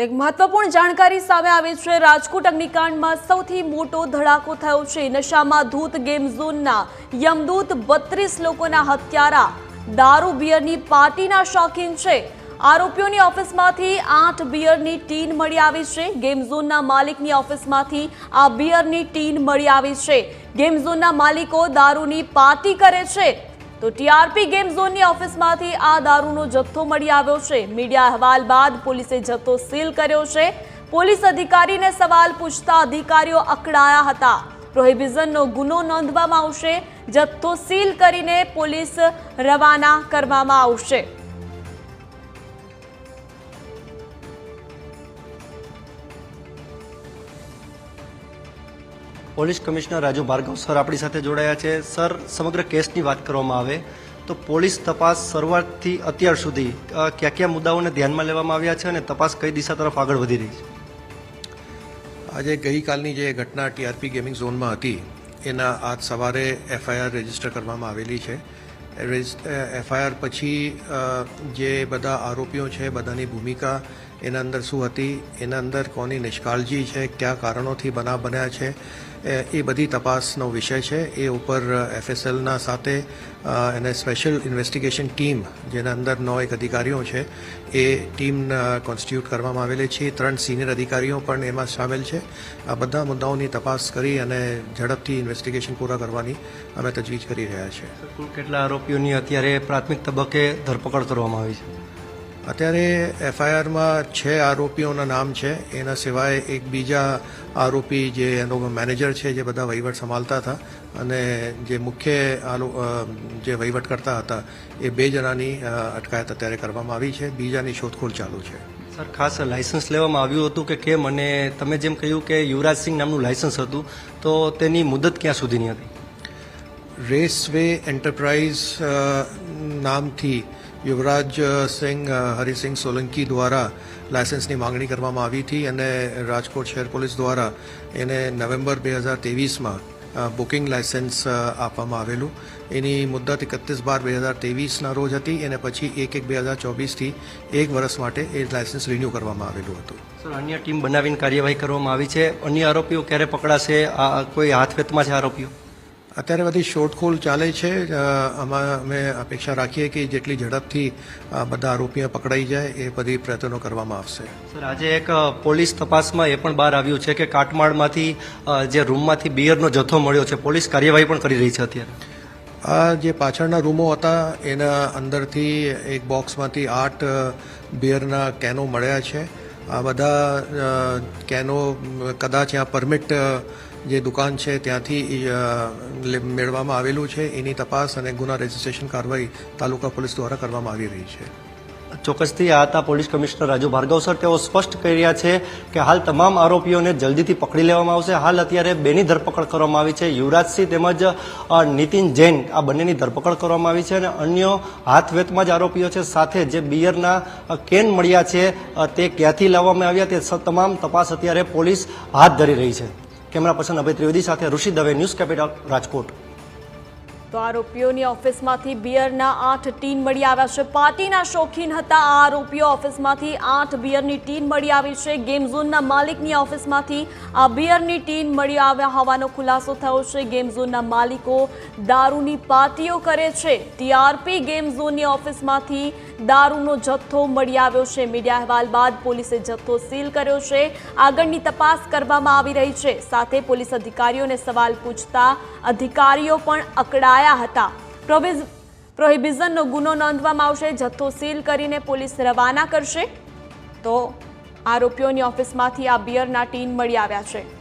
તો એક મહત્વપૂર્ણ જાણકારી સામે આવી છે. રાજકોટ અગ્નિકાંડમાં સૌથી મોટો ધડાકો થયો છે. નશામાં ધૂત ગેમ ઝોનના યમદૂત બત્રીસ લોકોના હત્યારા. દારૂ બિયરની પાર્ટીના શોખીન છે. આરોપીઓની ઓફિસમાંથી આઠ બિયરની ટીન મળી આવી છે. ગેમ ઝોનના માલિકની ઓફિસમાંથી આ બિયરની ટીન મળી આવી છે. ગેમ ઝોનના માલિકો દારૂની પાર્ટી કરે છે. તો ટીઆરપી ગેમ ઝોનની ઓફિસમાંથી આ દારૂનો જથ્થો મળી આવ્યો છે. મીડિયા અહેવાલ બાદ પોલીસે જથ્થો સીલ કર્યો છે. પોલીસ અધિકારીને સવાલ પૂછતા અધિકારીઓ અકળાયા હતા. પ્રોહિબિઝનનો ગુનો નોંધવામાં આવશે. જથ્થો સીલ કરીને પોલીસ રવાના કરવામાં આવશે. Police commissioner Raju Bhargav sir આપણી સાથે જોડાયા છે. સર, સમગ્ર કેસની વાત કરવામાં આવે તો પોલીસ તપાસ શરૂઆતથી અત્યાર સુધી કયા કયા મુદ્દાઓને ધ્યાનમાં લેવામાં આવ્યા છે અને તપાસ કઈ દિશા તરફ આગળ વધી રહી છે? આજે ગઈકાલની જે ઘટના ટીઆરપી ગેમિંગ ઝોનમાં હતી, એના આજ સવારે એફઆઈઆર રજિસ્ટર કરવામાં આવેલી છે. એફઆઈઆર પછી જે બધા આરોપીઓ છે, બધાની ભૂમિકા એના અંદર શું હતી, એના અંદર કોની નિષ્કાળજી છે, કયા કારણોથી બનાવ બન્યા છે એ બધી તપાસનો વિષય છે. એ ઉપર એફએસએલના સાથે એને સ્પેશિયલ ઇન્વેસ્ટિગેશન ટીમ જેના અંદર નौ એક અધિકારીઓ છે, એ ટીમ કોન્સ્ટિટ્યુટ કરવામાં આવેલી છે. ત્રણ સિનિયર અધિકારીઓ પણ એમાં સામેલ છે. આ બધા મુદ્દાઓની તપાસ કરી અને ઝડપથી ઇન્વેસ્ટિગેશન પૂરા કરવાની અમે તજવીજ કરી રહ્યા છીએ. કેટલા આરોપીઓની અત્યારે પ્રાથમિક તબક્કે ધરપકડ કરવામાં આવી છે? અત્યારે એફઆઈઆરમાં છ આરોપીઓના નામ છે. એના સિવાય એક બીજા આરોપી જે એનો મેનેજર છે જે બધા વહીવટ સંભાળતા હતા અને જે મુખ્ય જે વહીવટ કરતા હતા એ બે જણાની અટકાયત અત્યારે કરવામાં આવી છે. બીજાની શોધખોળ ચાલુ છે. સર ખાસ લાયસન્સ લેવામાં આવ્યું હતું કે કેમ? અને તમે જેમ કહ્યું કે યુવરાજસિંહ નામનું લાયસન્સ હતું તો તેની મુદત ક્યાં સુધીની હતી? રેસવે એન્ટરપ્રાઇઝ નામથી યુવરાજ સિંહ હરિસિંહ સોલંકી દ્વારા લાયસન્સની માંગણી કરવામાં આવી હતી અને રાજકોટ શહેર પોલીસ દ્વારા એને નવેમ્બર બે હજાર તેવીસમાં બુકિંગ લાયસન્સ આપવામાં આવેલું. એની મુદ્દત એકત્રીસ બાર બે હજાર તેવીસના રોજ હતી અને પછી એક એક બે હજાર ચોવીસથી એક વર્ષ માટે એ લાયસન્સ રિન્યૂ કરવામાં આવેલું હતું. સર, અન્ય ટીમ બનાવીને કાર્યવાહી કરવામાં આવી છે. અન્ય આરોપીઓ ક્યારે પકડાશે? કોઈ હાથવેતમાં છે આરોપીઓ? અત્યારે બધી શોધખોળ ચાલે છે. આમાં અમે અપેક્ષા રાખીએ કે જેટલી ઝડપથી બધા આરોપીઓ પકડાઈ જાય એ બધી પ્રયત્નો કરવામાં આવશે. સર આજે એક પોલીસ તપાસમાં એ પણ બહાર આવ્યું છે કે કાટમાળમાંથી જે રૂમમાંથી બિયરનો જથ્થો મળ્યો છે પોલીસ કાર્યવાહી પણ કરી રહી છે અત્યારે. આ જે પાછળના રૂમો હતા એના અંદરથી એક બોક્સમાંથી આઠ બિયરના કેનો મળ્યા છે. આ બધા કેનો કદાચ આ પરમિટ જે દુકાન છે, ત્યાંથી મેળવવામાં આવેલું છે. એની તપાસ અને ગુના રજિસ્ટ્રેશન કાર્યવાહી તાલુકા પોલીસ દ્વારા કરવામાં આવી રહી છે. ચોક્કસથી આ હતા police commissioner Raju Bhargav sir. તેઓ સ્પષ્ટ કરી રહ્યા છે કે હાલ તમામ આરોપીઓને જલ્દીથી પકડી લેવામાં આવશે. હાલ અત્યારે બેની ધરપકડ કરવામાં આવી છે. યુવરાજસિંહ તેમજ નીતિન જૈન આ બંનેની ધરપકડ કરવામાં આવી છે અને અન્ય હાથવેતમાં જ આરોપીઓ છે. સાથે જે બિયરના કેન મળ્યા છે તે ક્યાંથી લાવવામાં આવ્યા તે તમામ તપાસ અત્યારે પોલીસ હાથ ધરી રહી છે. કેમેરા પર્સન અભય ત્રિવેદી સાથે ઋષિ દવે, ન્યૂઝ કેપિટલ, રાજકોટ. તો આરોપીઓની ઓફિસમાંથી બિયરના આઠ ટીન મળી આવ્યા છે. પાર્ટીના શોખીન હતા. આ આરોપીઓ ઓફિસમાંથી આઠ બિયરની ટીન મળી આવી છે. ગેમ ઝોનના માલિકની ઓફિસમાંથી આ બિયરની ટીન મળી આવ્યા હોવાનો ખુલાસો થયો છે. ગેમ ઝોનના માલિકો દારૂની પાર્ટીઓ કરે છે. ટીઆરપી ગેમ ઝોનની ઓફિસમાંથી દારૂનો જથ્થો મળી આવ્યો છે. મીડિયા અહેવાલ બાદ પોલીસે જથ્થો સીલ કર્યો છે. આગળની તપાસ કરવામાં આવી રહી છે. સાથે પોલીસ અધિકારીઓને સવાલ પૂછતા અધિકારીઓ પણ અકળાયા હતા. પ્રોહિબિઝનનો ગુનો નોંધવામાં આવશે. જથ્થો સીલ કરીને પોલીસ રવાના કરશે. તો આરોપીઓની ઓફિસમાંથી આ બિયરના ટીન મળી આવ્યા છે.